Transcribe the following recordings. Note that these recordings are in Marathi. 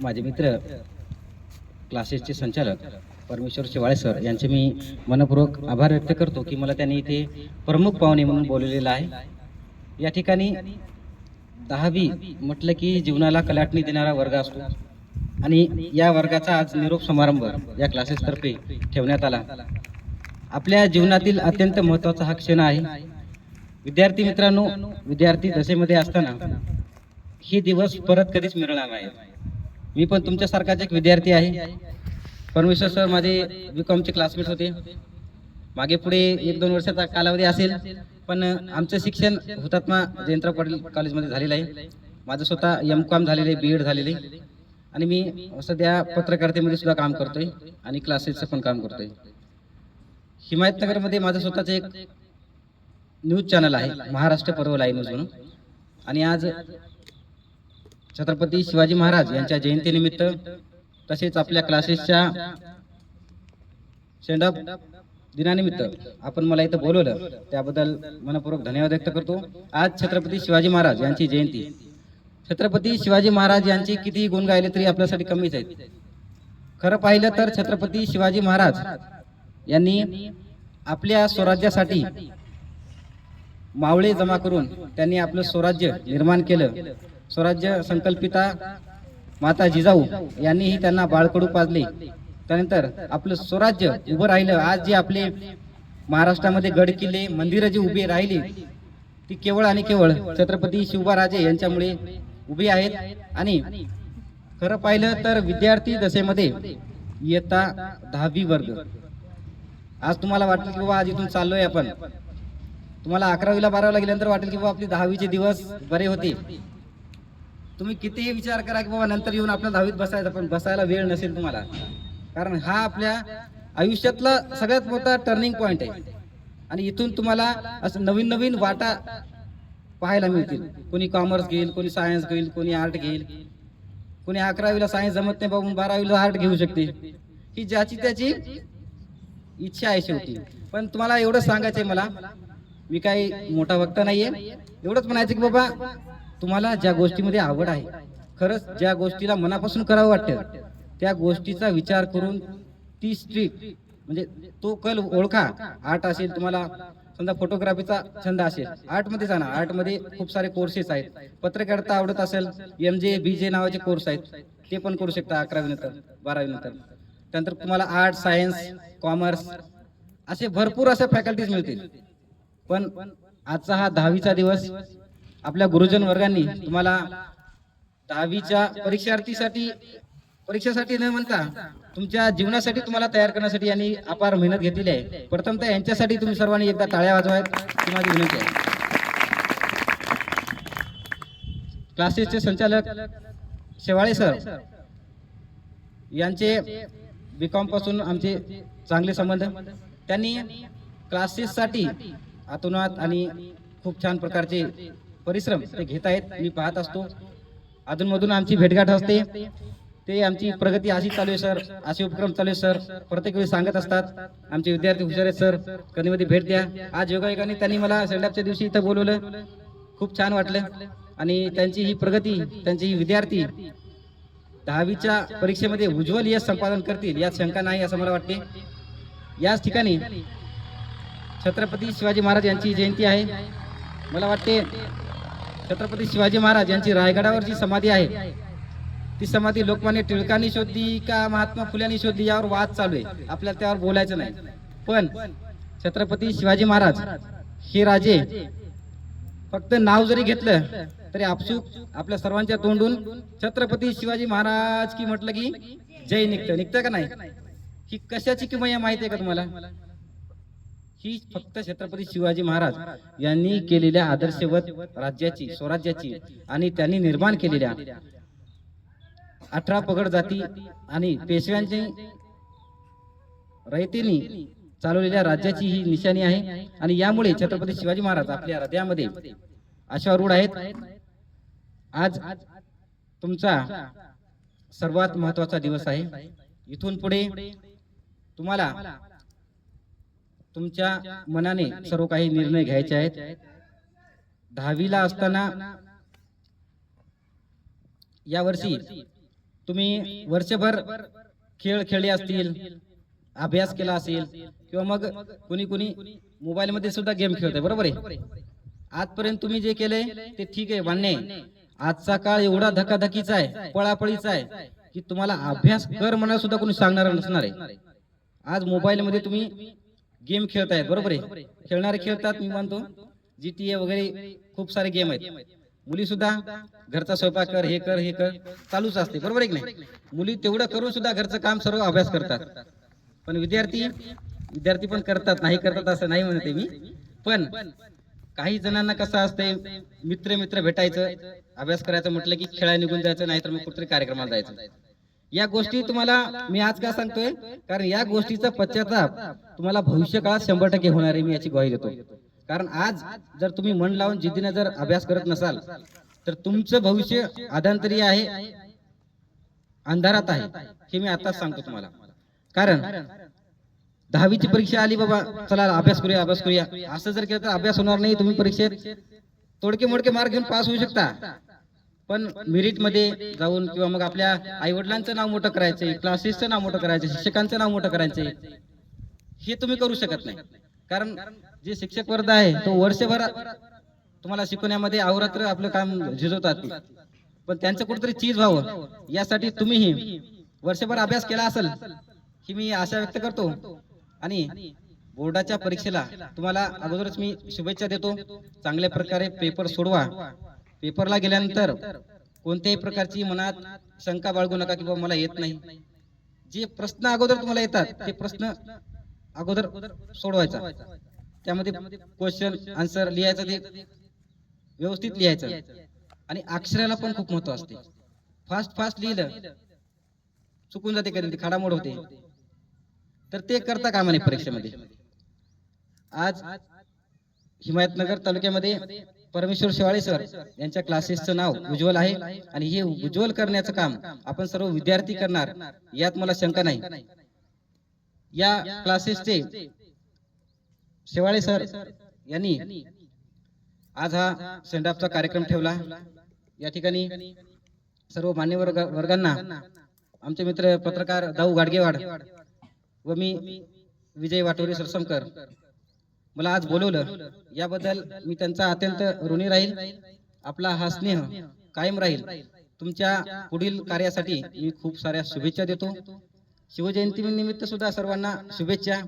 माझे मित्र क्लासेसचे संचालक परमेश्वर शिवाळे सर यांचे मी मनपूर्वक आभार व्यक्त करतो की मला त्यांनी इथे प्रमुख पाहुणे म्हणून बोलवलेलं आहे. या ठिकाणी दहावी म्हटलं की जीवनाला कलाटणी देणारा वर्ग असतो. आणि या वर्गाचा आज निरोप समारंभ या क्लासेसतर्फे ठेवण्यात आला. आपल्या जीवनातील अत्यंत महत्त्वाचा हा क्षण आहे. विद्यार्थी मित्रांनो विद्यार्थी दशेमध्ये असताना हे दिवस परत कधीच मिळणार नाही मी पण तुमच्यासारखाच एक विद्यार्थी आहे. परमेश्वर सर माझे बी कॉमचे क्लासमेट होते. मागे पुढे एक दोन वर्षाचा कालावधी असेल पण आमचं शिक्षण हुतात्मा जयंतराव पाटील कॉलेजमध्ये झालेलं आहे. माझं स्वतः एम कॉम झालेलं आहे बी एड झालेलं आहे. आणि मी सध्या पत्रकारितेमध्ये सुद्धा काम करतोय आणि क्लासेसचं पण काम करतोय. हिमायतनगरमध्ये माझं स्वतःचं एक न्यूज चॅनल आहे महाराष्ट्र पर्व लाईव्ह न्यूज म्हणून. आणि आज छत्रपती शिवाजी महाराज यांच्या जयंतीनिमित्त तसेच आपल्या क्लासेसच्या सेंडअप दिनानिमित्त आपण मला इथं बोलवलं. त्याबद्दल मनपूर्वक धन्यवाद व्यक्त करतो. आज छत्रपती शिवाजी महाराज यांची जयंती. छत्रपती शिवाजी महाराज यांची कितीही गुण गायले तरी आपल्यासाठी कमीच आहेत. खरं पाहिलं तर छत्रपती शिवाजी महाराज यांनी आपल्या स्वराज्यासाठी मावळे जमा करून त्यांनी आपलं स्वराज्य निर्माण केलं. स्वराज्य संकल्पिता माता जिजाऊ यांनीही त्यांना बाळकडू पाजले. त्यानंतर आपलं स्वराज्य उभं राहिलं. आज जे आपले महाराष्ट्रामध्ये गड किल्ले मंदिरं जी उभी राहिली ती केवळ आणि केवळ छत्रपती शिवबाराजे यांच्यामुळे उभी आहेत. आणि खरं पाहिलं तर विद्यार्थी दशेमध्ये इयत्ता दहावी वर्ग. आज तुम्हाला वाटेल की बाबा आज इथून चाललोय आपण. तुम्हाला अकरावीला बारावीला गेल्यानंतर वाटेल की बाबा आपले दहावीचे दिवस बरे होते. तुम्ही कितीही विचार करा की बाबा नंतर येऊन आपल्या दहावीत बसायचं पण बसायला वेळ नसेल तुम्हाला. कारण हा आपल्या आयुष्यातला सगळ्यात मोठा टर्निंग पॉइंट आहे. आणि इथून तुम्हाला असं नवीन नवीन वाटा पाहायला मिळतील. कोणी कॉमर्स घेईल कोणी सायन्स घेईल कोणी आर्ट घेईल. कोणी अकरावीला सायन्स जमत नाही बघून बारावीला आर्ट घेऊ शकते. ही ज्याची त्याची इच्छा आहे शेवटी. पण तुम्हाला एवढं सांगायचंय मला मी काही मोठा वक्ता नाहीये. एवढंच म्हणायचं की बाबा तुम्हाला ज्या गोष्टीमध्ये आवड आहे खरंच ज्या गोष्टीला मनापासून करावं वाटतं त्या गोष्टीचा विचार करून ती स्ट्रीट म्हणजे तो कल ओळखा. आर्ट असेल तुम्हाला समजा फोटोग्राफीचा छंद असेल आर्टमध्ये जाणार आर्टमध्ये खूप सारे कोर्सेस आहेत. पत्रकारिता आवडत असेल एम जे बी जे नावाचे कोर्स आहेत. ते पण करू शकता अकरावी नंतर बारावी नंतर. त्यानंतर तुम्हाला आर्ट सायन्स कॉमर्स असे भरपूर अशा फॅकल्टीज मिळतील. पण आजचा हा दहावीचा दिवस आपल्या गुरुजन वर्गांनी तुम्हाला दहावीच्या परीक्षार्थीसाठी परीक्षेसाठी न म्हणता तुमच्या जीवनासाठी तुम्हाला तयार करण्यासाठी यांनी अपार मेहनत घेतलेली आहे. प्रथमतः यांच्यासाठी तुम्ही सर्वांनी एकदा टाळ्या वाजवायत तुम्हाला माझी विनंती आहे. क्लासेसचे संचालक शेवाळे सर यांचे बीकॉमपासून आमचे चांगले संबंध. त्यांनी क्लासेससाठी आतोनात आणि खूप छान प्रकारचे परिश्रम ते घेत आहेत. मी पाहत असतो. अधूनमधून आमची भेटगाठ असते. ते आमची प्रगती अशी चालू आहे सर. असे उपक्रम चालू आहे सर. प्रत्येक वेळी सांगत असतात. आमचे विद्यार्थी हुशार आहेत सर. कधी मध्ये भेट द्या. आज योगायोगाने त्यांनी मला सेंडअपच्या दिवशी इथं बोलवलं. खूप छान वाटलं. आणि त्यांची ही प्रगती त्यांची ही विद्यार्थी दहावीच्या परीक्षेमध्ये उज्ज्वल यश संपादन करतील यात शंका नाही असं मला वाटते. याच ठिकाणी छत्रपती शिवाजी महाराज यांची जयंती आहे. मला वाटते छत्रपती शिवाजी महाराज यांची रायगडावरची समाधी आहे. ती समाधी लोकमान्य टिळकांनी शोधली का महात्मा फुल्यांनी शोधली यावर वाद चालू आहे. आपल्याला त्यावर बोलायचं नाही. पण छत्रपती शिवाजी महाराज हे राजे फक्त नाव जरी घेतलं तरी आपसूक आपल्या सर्वांच्या तोंडून छत्रपती शिवाजी महाराज की म्हटलं की जय निघतं. निघतं का नाही? ही कशाची किंमत माहिती आहे का तुम्हाला? ही फक्त छत्रपती शिवाजी महाराज यांनी केलेल्या आदर्शवत राज्याची स्वराज्याची आणि त्यांनी निर्माण केलेल्या अठरा पगड जाती आणि पेशव्यांची रयतेनी चालवलेल्या राज्याची ही निशाणी आहे. आणि यामुळे छत्रपती शिवाजी महाराज आपल्या हृदयामध्ये अश्वारूढ आहेत. आज तुमचा सर्वात महत्त्वाचा दिवस आहे. इथून पुढे तुम्हाला तुमच्या मनाने सर्व काही निर्णय घ्यायचे आहेत. दहावीला असताना यावर्षी तुम्ही वर्षभर खेळ खेळले असतील अभ्यास केला असेल किंवा मग कुणी कुणी मोबाईल मध्ये सुद्धा गेम खेळतोय बरोबर आहे? आजपर्यंत तुम्ही जे केले ते ठीक आहे मान्य आजचा काळ एवढा धकाधकीचा आहे पळापळीचा आहे की तुम्हाला अभ्यास कर म्हणा सुद्धा कोणी सांगणार नसणार आहे. आज मोबाईल मध्ये तुम्ही गेम खेळतायत बरोबर आहे. खेळणारे खेळतात मी म्हणतो जीटीए वगैरे खूप सारे गेम आहेत. मुली सुद्धा घरचा स्वयंपाक कर हे कर हे कर चालूच असते. बरोबर आहे की नाही? मुली तेवढं करून सुद्धा घरचं काम सर्व अभ्यास करतात. पण विद्यार्थी विद्यार्थी पण करतात नाही करतात असं नाही म्हणते मी. पण काही जणांना कसं असतंय मित्र मित्र भेटायचं अभ्यास करायचं म्हटलं की खेळायला निघून जायचं नाहीतर मग कुठेतरी कार्यक्रमाला जायचं. या गोष्टी तुम्हाला मी आज का सांगतोय? कारण या गोष्टीचा पश्चाताप तुम्हाला भविष्य काळात शंभर टक्के होणार आहे मी याची ग्वाही देतो. कारण आज जर तुम्ही मन लावून जिद्दीने जर अभ्यास करत नसाल तर तुमचं भविष्य आधांतरी आहे. अंधारात आहे. हे मी आताच सांगतो तुम्हाला. कारण दहावीची परीक्षा आली बाबा चला अभ्यास करूया अभ्यास करूया. असं जर केलं तर अभ्यास होणार नाही तुम्ही परीक्षेत तोडके मोडके मार्क घेऊन पास होऊ शकता. पण मेरिटमध्ये जाऊन किंवा मग आपल्या आई वडिलांचं नाव मोठं करायचंय क्लासेसचं नाव मोठं करायचं शिक्षकांचं नाव मोठं करायचंय हे तुम्ही करू शकत नाही. कारण जे शिक्षक वर्ग आहे तो वर्षभर तुम्हाला शिकवण्यामध्ये अवरात्र आपलं काम झिजवतात. पण त्यांचं कुठेतरी चीज व्हावं यासाठी तुम्हीही वर्षभर अभ्यास केला असेल ही मी आशा व्यक्त करतो. आणि बोर्डाच्या परीक्षेला तुम्हाला अगोदरच मी शुभेच्छा देतो. चांगल्या प्रकारे पेपर सोडवा. पेपरला गेल्यानंतर कोणत्याही प्रकारची मनात शंका बाळगू नका की बाबा मला येत नाही. जे प्रश्न अगोदर तुम्हाला येतात ते प्रश्न अगोदर सोडवायचा. त्यामध्ये क्वेश्चन आन्सर लिहायचं ते व्यवस्थित लिहायचं. आणि अक्षराला पण खूप महत्त्व असते. फास्ट फास्ट लिहिलं चुकून जाते कधी खाडामोड होते. तर ते करता कामा नाही परीक्षेमध्ये. आज हिमायतनगर तालुक्यामध्ये परमेश्वर शिवाळे सर यांच्या क्लासेसचं नाव उज्ज्वल आहे आणि हे उज्ज्वल करण्याचं काम आपण सर्व विद्यार्थी करणार यात मला शंका नाही. या क्लासेसचे शेवाळे सर यांनी आज हा सेंडऑफचा कार्यक्रम ठेवला. या ठिकाणी सर्व मान्यवर वर्ग- वर्गांना आमचे मित्र पत्रकार दाऊ गाडगेवाड व मी विजय वाटोरे सरसमकर मला आज बोलवलं. याबद्दल मी त्यांचा अत्यंत ऋणी राहील. आपला हा स्नेह कायम राहील. तुमच्या पुढील कार्यासाठी मी खूप साऱ्या शुभेच्छा देतो. शिवजयंती निमित्त सुद्धा सर्वांना शुभेच्छा.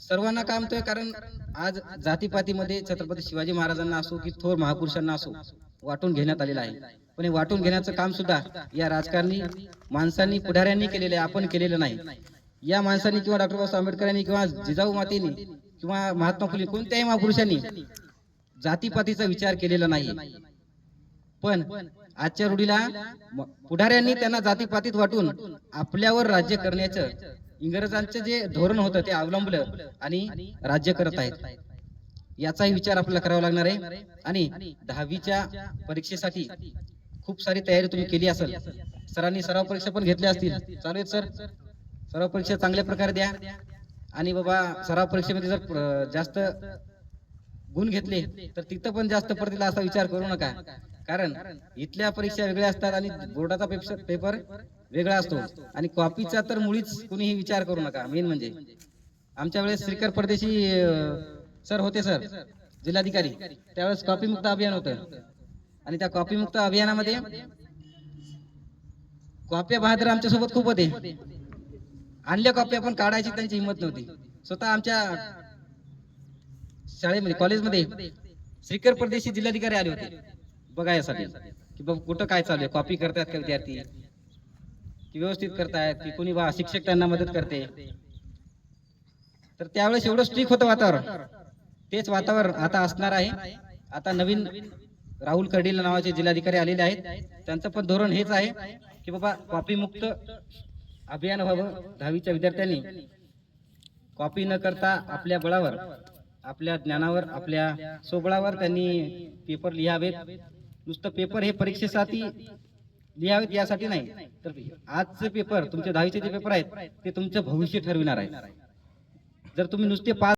सर्वांना काय म्हणतोय? कारण आज जातीपातीमध्ये छत्रपती शिवाजी महाराजांना असो की थोर महापुरुषांना असो वाटून घेण्यात आलेलं आहे. पण हे वाटून घेण्याचं काम सुद्धा या राजकारणी माणसांनी पुढाऱ्यांनी केलेलं आहे. आपण केलेलं नाही. या माणसांनी किंवा डॉक्टर बाबासाहेब आंबेडकरांनी किंवा जिजाऊ मातेनी किंवा महात्मा फुले कोणत्याही महापुरुषांनी जातीपातीचा विचार केलेला नाही. पण आजच्या रूढीला पुढाऱ्यांनी त्यांना जातीपातीत वाटून आपल्यावर राज्य करण्याचं इंग्रजांचं जे धोरण होतं ते अवलंबलं आणि राज्य करत आहेत. याचाही विचार आपल्याला करावा लागणार आहे. आणि दहावीच्या परीक्षेसाठी खूप सारी तयारी तुम्ही केली असेल. सरांनी सराव परीक्षा पण घेतल्या असतील. चालू आहेत सर. सराव परीक्षा चांगल्या प्रकारे द्या. आणि बाबा सराव परीक्षेमध्ये जर जास्त गुण घेतले तर तिथं पण जास्त पडतील असा विचार करू नका. कारण इथल्या परीक्षा वेगळ्या असतात आणि बोर्डाचा पेपर पेपर वेगळा असतो. आणि कॉपीचा तर मुळीच कुणीही विचार करू नका. मेन म्हणजे. आमच्या वेळेस श्रीकर परदेशी सर होते सर. जिल्हाधिकारी. त्यावेळेस कॉपी मुक्त अभियान होतं. आणि त्या कॉपी मुक्त अभियानामध्ये कॉप्या बहादर आमच्यासोबत खूप होते. आणल्या कॉप्या पण काढायची त्यांची हिंमत नव्हती. स्वतः आमच्या शाळेमध्ये कॉलेजमध्ये श्रीकर परदेशी जिल्हाधिकारी आले होते. बघायसाठी की बाबा कुठं काय चालू आहे? कॉपी करतात का विद्यार्थी? की व्यवस्थित करतायत की कोणी बा शिक्षक त्यांना मदत करते? तर त्यावेळेस एवढं स्ट्रिक होतं वातावरण. तेच वातावरण आता असणार आहे. आता नवीन राहुल कर्डिल नावाचे जिल्हाधिकारी आलेले आहेत. त्यांचं पण धोरण हेच आहे की बाबा कॉपी मुक्त अभियान व्हावं दहावीच्या विद्यार्थ्यांनी. कॉपी न करता आपल्या बळावर आपल्या ज्ञानावर आपल्या सोबळावर त्यांनी पेपर लिहावेत. नुसतं पेपर हे परीक्षेसाठी लिहावेत यासाठी नाही. तर आजचे पेपर तुमचे दहावीचे जे पेपर आहेत ते तुमचं भविष्य ठरविणार आहे जर तुम्ही नुसते पास